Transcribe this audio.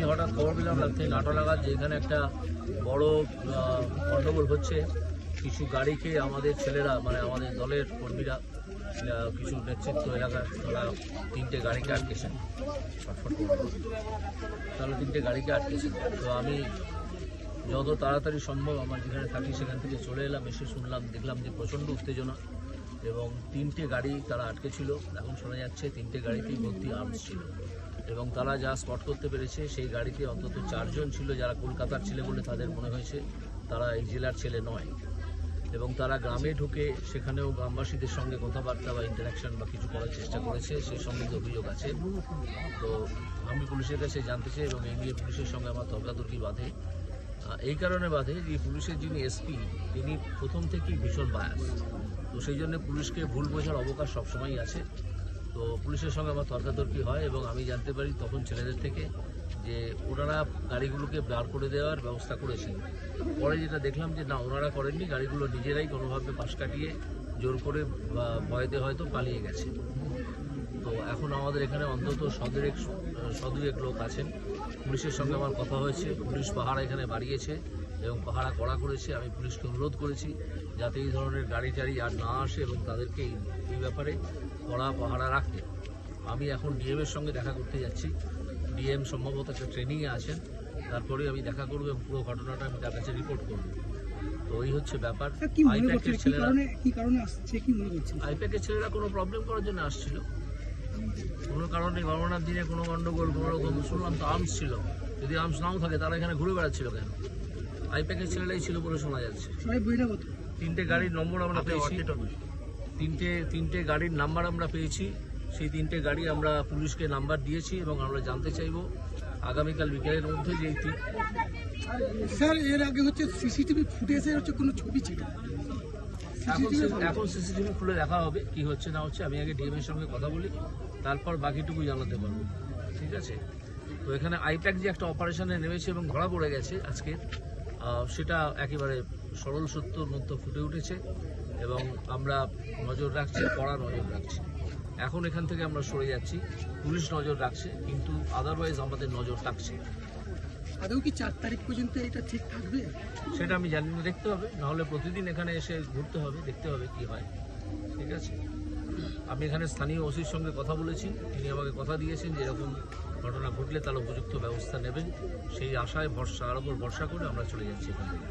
আমি হঠাৎ খবর পেলাম রাত্রি নাটো নাগাদ যে এখানে একটা বড় গণ্ডগোল হচ্ছে। কিছু গাড়িকে আমাদের ছেলেরা মানে আমাদের দলের কর্মীরা কিছু নেতৃত্ব এলাকার, তারা তিনটে গাড়িকে আটকেছেন। তাহলে তিনটে গাড়িকে আটকেছেন। তো আমি যত তাড়াতাড়ি সম্ভব আমার যেখানে থাকি সেখান থেকে চলে এলাম, এসে শুনলাম, দেখলাম যে প্রচণ্ড উত্তেজনা। এবং তিনটে গাড়ি তারা আটকে ছিল। এখন শোনা যাচ্ছে তিনটে গাড়িতেই ভর্তি আর্মস ছিল। এবং তারা যা স্পট করতে পেরেছে, সেই গাড়িতে অন্তত চারজন ছিল যারা কলকাতার ছেলে বলে তাদের মনে হয়েছে। তারা এই জেলার ছেলে নয়। এবং তারা গ্রামে ঢুকে সেখানেও গ্রামবাসীদের সঙ্গে কথাবার্তা বা ইন্টারাকশন বা কিছু করার চেষ্টা করেছে সেই সম্বন্ধে অভিযোগ আছে। তো আমি পুলিশের কাছে জানতে চাই এবং নিয়ে পুলিশের সঙ্গে আমার তর্কাতর্কি বাঁধে। এই কারণে বাধে যে পুলিশের যিনি এসপি তিনি প্রথম থেকেই ভীষণ বায়াস তো সেই জন্য পুলিশকে ভুল বোঝার অবকাশ সবসময়ই আছে। তো পুলিশের সঙ্গে আমার তর্কাতর্কি হয় এবং আমি জানতে পারি তখন ছেলেদের থেকে যে ওনারা গাড়িগুলোকে বার করে দেওয়ার ব্যবস্থা করেছেন। পরে যেটা দেখলাম যে না, ওনারা করেননি, গাড়িগুলো নিজেরাই কোনোভাবে পাশ কাটিয়ে জোর করে বা ভয়তে হয়তো পালিয়ে গেছে। তো এখন আমাদের এখানে অন্তত সদরেক সদুয়েক লোক আছেন। পুলিশের সঙ্গে আমার কথা হয়েছে। পুলিশ পাহারা এখানে বাড়িয়েছে এবং পাহারা কড়া করেছে। আমি পুলিশকে অনুরোধ করেছি যাতে এই ধরনের গাড়ি টাড়ি আর না আসে এবং তাদেরকে এই ব্যাপারে কড়া পাহারা রাখতে আমি এখন ডিএম এর সঙ্গে দেখা করতে যাচ্ছি। ডিএম সম্ভবত একটা ট্রেনিংয়ে আছেন। তারপরে আমি দেখা করব এবং পুরো ঘটনাটা আমি তার কাছে রিপোর্ট করব। তো ওই হচ্ছে ব্যাপার। আইপ্যাকের ছেলেরা কি কারণে আসছে? কি মনে করছেন? আইপ্যাকের ছেলেরা কোনো প্রবলেম করার জন্য আসছিল। কোনো কারণে গণনার দিনে কোনো গন্ডগোল কোনো রকম শুনলাম তো আর্মস ছিল। যদি আর্মস নাও থাকে তারা এখানে ঘুরে বেড়াচ্ছিল কেন? আইপ্যাকের ছেলেটাই ছিল বলে শোনা যাচ্ছে। তিনটে গাড়ির নম্বর আমরা পেয়েছি। তিনটে তিনটে গাড়ির নাম্বার আমরা পেয়েছি। সেই তিনটে গাড়ি আমরা পুলিশকে নাম্বার দিয়েছি এবং আমরা জানতে চাইব আগামীকাল বিকেলের মধ্যে যে স্যার এর আগে হচ্ছে সিসিটিভি ফুটেজের হচ্ছে কোনো ছবি ছিল? এখন সিসিটিভি খুলে দেখা হবে কি হচ্ছে না হচ্ছে। আমি আগে ডিএম এর সঙ্গে কথা বলি। তারপর বাকিটুকু জানাতে পারব। ঠিক আছে? তো এখানে আইপ্যাক যে একটা অপারেশনে নেমেছে এবং ধরা পড়ে গেছে আজকে সেটা একেবারে সরল সত্যর মধ্যে ফুটে উঠেছে এবং আমরা নজর রাখছি কড়া নজর রাখছি। এখন এখান থেকে আমরা সরে যাচ্ছি। পুলিশ নজর রাখছে কিন্তু আদারওয়াইজ আমাদের নজর থাকছে। আদৌ কি চার তারিখ পর্যন্ত এটা ঠিক থাকবে? সেটা আমি জানি না দেখতে হবে। নাহলে প্রতিদিন এখানে এসে ঘুরতে হবে দেখতে হবে কি হয়। ঠিক আছে? আমি এখানে স্থানীয় ওসির সঙ্গে কথা বলেছি। তিনি আমাকে কথা দিয়েছেন যে এরকম ঘটনা ঘটলে তারা উপযুক্ত ব্যবস্থা নেবেন। সেই আশায় ভরসা আর উপর ভরসা করে আমরা চলে যাচ্ছি এখান থেকে।